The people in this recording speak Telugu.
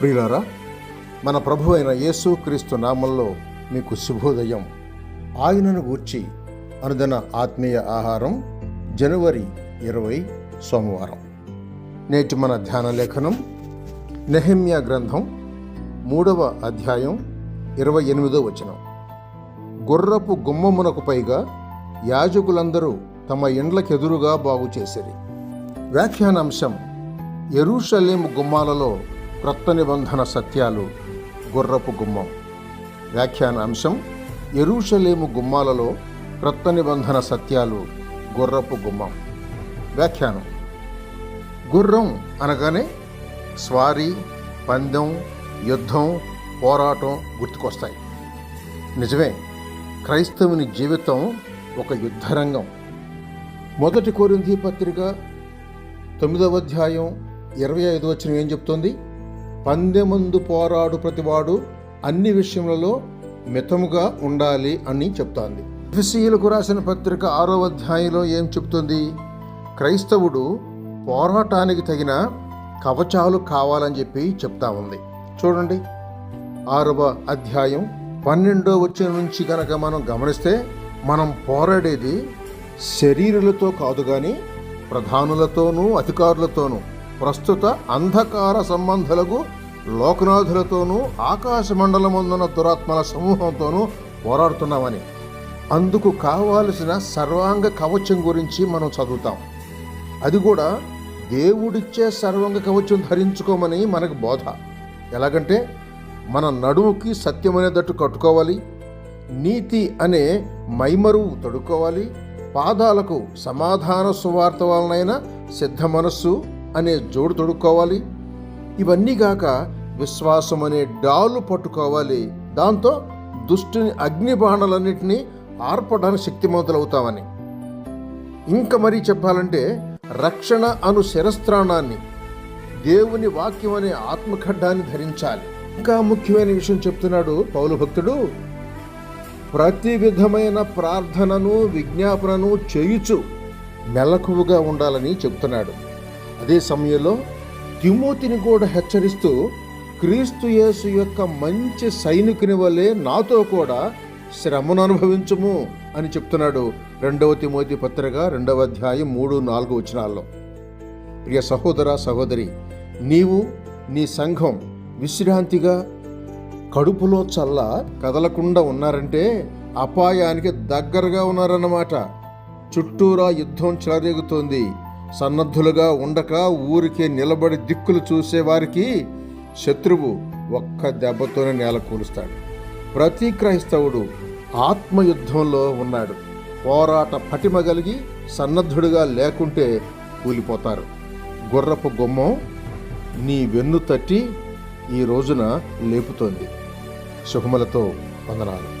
ప్రియులారా మన ప్రభు అయిన యేసు క్రీస్తు నామంలో మీకు శుభోదయం. ఆయనను గూర్చి అనుదిన ఆత్మీయ ఆహారం జనవరి ఇరవై సోమవారం. నేటి మన ధ్యాన లేఖనం నెహమ్య గ్రంథం మూడవ అధ్యాయం ఇరవై ఎనిమిదో వచనం. గుర్రపు గుమ్మమునకు పైగా యాజకులందరూ తమ ఇండ్లకెదురుగా బాగు చేసిరి. వ్యాఖ్యానాంశం ఎరుషలేము గుమ్మాలలో క్రొత్త నిబంధన సత్యాలు గుర్రపు గుమ్మం. వ్యాఖ్యానాంశం ఎరుషలేము గుమ్మాలలో క్రొత్త నిబంధన సత్యాలు గుర్రపు గుమ్మం. వ్యాఖ్యానం గుర్రం అనగానే స్వారీ పందెం యుద్ధం పోరాటం గుర్తుకొస్తాయి. నిజమే క్రైస్తవుని జీవితం ఒక యుద్ధరంగం. మొదటి కోరింది పత్రిక తొమ్మిదవ అధ్యాయం ఇరవై ఐదు వచ్చిన ఏం చెప్తుంది? పందెమందు పోరాడు ప్రతివాడు అన్ని విషయములలో మితముగా ఉండాలి అని చెప్తోంది. ఎఫెసీయులకు రాసిన పత్రిక ఆరో అధ్యాయంలో ఏం చెప్తుంది? క్రైస్తవుడు పోరాటానికి తగిన కవచాలు కావాలని చెప్పి చెప్తా ఉంది. చూడండి. ఆరవ అధ్యాయం పన్నెండో వచ్చిన నుంచి కనుక మనం గమనిస్తే మనం పోరాడేది శరీరులతో కాదు కానీ ప్రధానులతోనూ అధికారులతోనూ ప్రస్తుత అంధకార సంబంధాలకు లోకనాథులతోనూ ఆకాశ దురాత్మల సమూహంతోనూ పోరాడుతున్నామని. అందుకు కావాల్సిన సర్వాంగ కవచం గురించి మనం చదువుతాం. అది కూడా దేవుడిచ్చే సర్వాంగ కవచం ధరించుకోమని మనకు బోధ. ఎలాగంటే మన నడుముకి సత్యమనేటట్టు కట్టుకోవాలి నీతి అనే మైమరువు తొడుక్కోవాలి పాదాలకు సమాధాన సువార్త వలనైన సిద్ధ మనస్సు అనే జోడు తొడుక్కోవాలి. ఇవన్నీ గాక విశ్వాసం అనే డాలు పట్టుకోవాలి. దాంతో దుష్టుని అగ్ని బాణలన్నింటినీ ఆర్పడానికి శక్తిమంతులవుతామని. ఇంకా మరీ చెప్పాలంటే రక్షణ అను శిరస్త్రాణాన్ని దేవుని వాక్యం అనే ఆత్మఖడ్డాన్ని ధరించాలి. ఇంకా ముఖ్యమైన విషయం చెప్తున్నాడు పౌలు భక్తుడు. ప్రతి విధమైన ప్రార్థనను విజ్ఞాపనను చేయుచు మెలకువగా ఉండాలని చెప్తున్నాడు. అదే సమయంలో తిమోతిని కూడా హెచ్చరిస్తూ క్రీస్తు యేసు యొక్క మంచి సైనికుని వలె నాతో కూడా శ్రమను అనుభవించము అని చెప్తున్నాడు రెండవ తిమోతి పత్రిక రెండవ అధ్యాయం మూడు నాలుగు వచనాల్లో. ప్రియ సహోదర సహోదరి నీవు నీ సంఘం విశ్రాంతిగా కడుపులో చల్ల కదలకుండా ఉన్నారంటే అపాయానికి దగ్గరగా ఉన్నారన్నమాట. చుట్టూరా యుద్ధం చెలరేగుతోంది. సన్నద్ధులుగా ఉండక ఊరికే నిలబడి దిక్కులు చూసేవారికి శత్రువు ఒక్క దెబ్బతోనే నేల కూలుస్తాడు. ప్రతి క్రైస్తవుడు ఆత్మయుద్ధంలో ఉన్నాడు. పోరాట పటిమ కలిగి సన్నద్ధుడుగా లేకుంటే కూలిపోతారు. గుర్రపు గుమ్మం నీ వెన్ను తట్టి ఈ రోజున లేపుతోంది. శుభములతో వందనాలు.